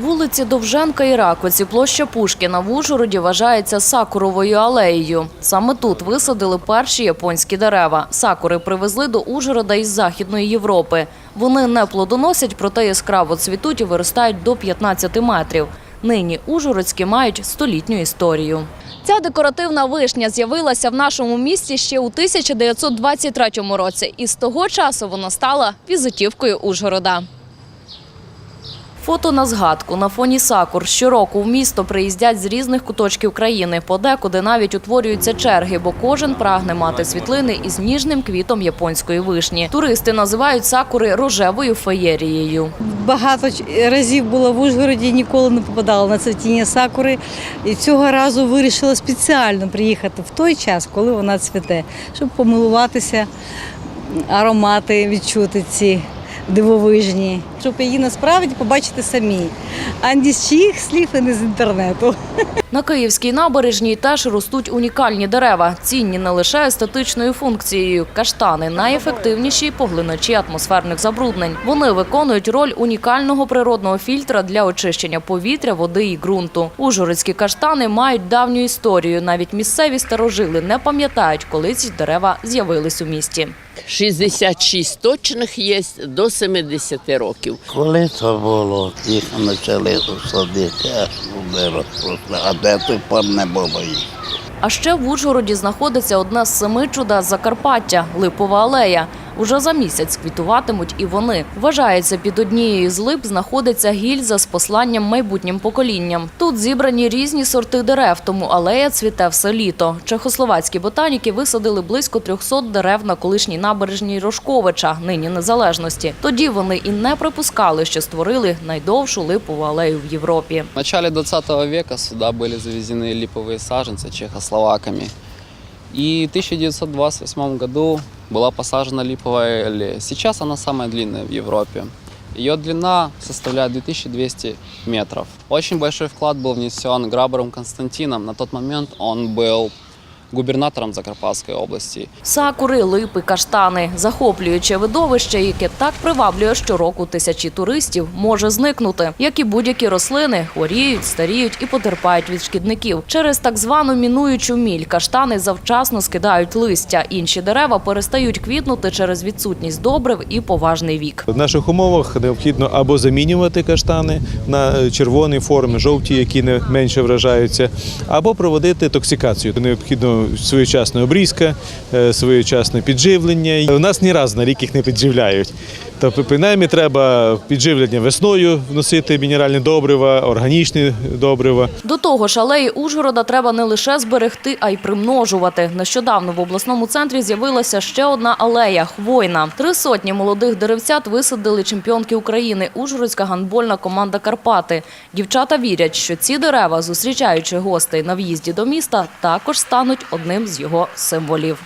Вулиці Довженка і Ракоці, площа Пушкіна в Ужгороді вважається сакуровою алеєю. Саме тут висадили перші японські дерева. Сакури привезли до Ужгорода із Західної Європи. Вони не плодоносять, проте яскраво цвітуть і виростають до 15 метрів. Нині ужгородські мають столітню історію. Ця декоративна вишня з'явилася в нашому місті ще у 1923 році, і з того часу вона стала візитівкою Ужгорода. Фото на згадку на фоні сакур. Щороку в місто приїздять з різних куточків країни. Подекуди навіть утворюються черги, бо кожен прагне мати світлини із ніжним квітом японської вишні. Туристи називають сакури рожевою феєрією. Багато разів була в Ужгороді, ніколи не попадала на цвітіння сакури. І цього разу вирішила спеціально приїхати в той час, коли вона цвіте, щоб помилуватися, аромати відчути ці дивовижні, щоб її насправді побачити самі, а не з чиїх слів і не з інтернету. На Київській набережній теж ростуть унікальні дерева, цінні не лише естетичною функцією. Каштани найефективніші поглиначі атмосферних забруднень. Вони виконують роль унікального природного фільтра для очищення повітря, води і ґрунту. Ужгородські каштани мають давню історію. Навіть місцеві старожили не пам'ятають, коли ці дерева з'явились у місті. 66 точних є до 70 років. Коли це було, їх почали садити, аж вони розросли, а де тепер не було їх. А ще в Ужгороді знаходиться одна з семи чудес Закарпаття – Липова алея. Уже за місяць квітуватимуть і вони. Вважається, під однією з лип знаходиться гільза з посланням майбутнім поколінням. Тут зібрані різні сорти дерев, тому алея цвіте все літо. Чехословацькі ботаніки висадили близько 300 дерев на колишній набережній Рожковича, нині незалежності. Тоді вони і не припускали, що створили найдовшу липову алею в Європі. В начале 20 века сюда были завезены липовые саженцы чехословаками. И в 1928 году была посажена липовая аллея. Сейчас она самая длинная в Европе. Ее длина составляет 2200 метров. Очень большой вклад был внесен Грабером Константином. На тот момент он был губернатором Закарпатской области. Сакури, липи, каштани захоплююче видовище, яке так приваблює щороку тисячі туристів, може зникнути. Як і будь-які рослини, хворіють, старіють і потерпають від шкідників. Через так звану мінуючу міль каштани завчасно скидають листя. Інші дерева перестають квітнути через відсутність добрив і поважний вік. В наших умовах необхідно або замінювати каштани на червоні форми, жовті, які не менше вражаються, або проводити токсикацію. Необхідно своєчасна обрізка, е, своєчасне підживлення. У нас ні разу на рік їх не підживляють. Тобто, принаймні, треба підживлення весною вносити мінеральні добрива, органічні добрива. До того ж, алеї Ужгорода треба не лише зберегти, а й примножувати. Нещодавно в обласному центрі з'явилася ще одна алея хвойна. Три сотні молодих деревцят висадили чемпіонки України Ужгородська гандбольна команда Карпати. Дівчата вірять, що ці дерева, зустрічаючи гостей на в'їзді до міста, також стануть одним з його символів.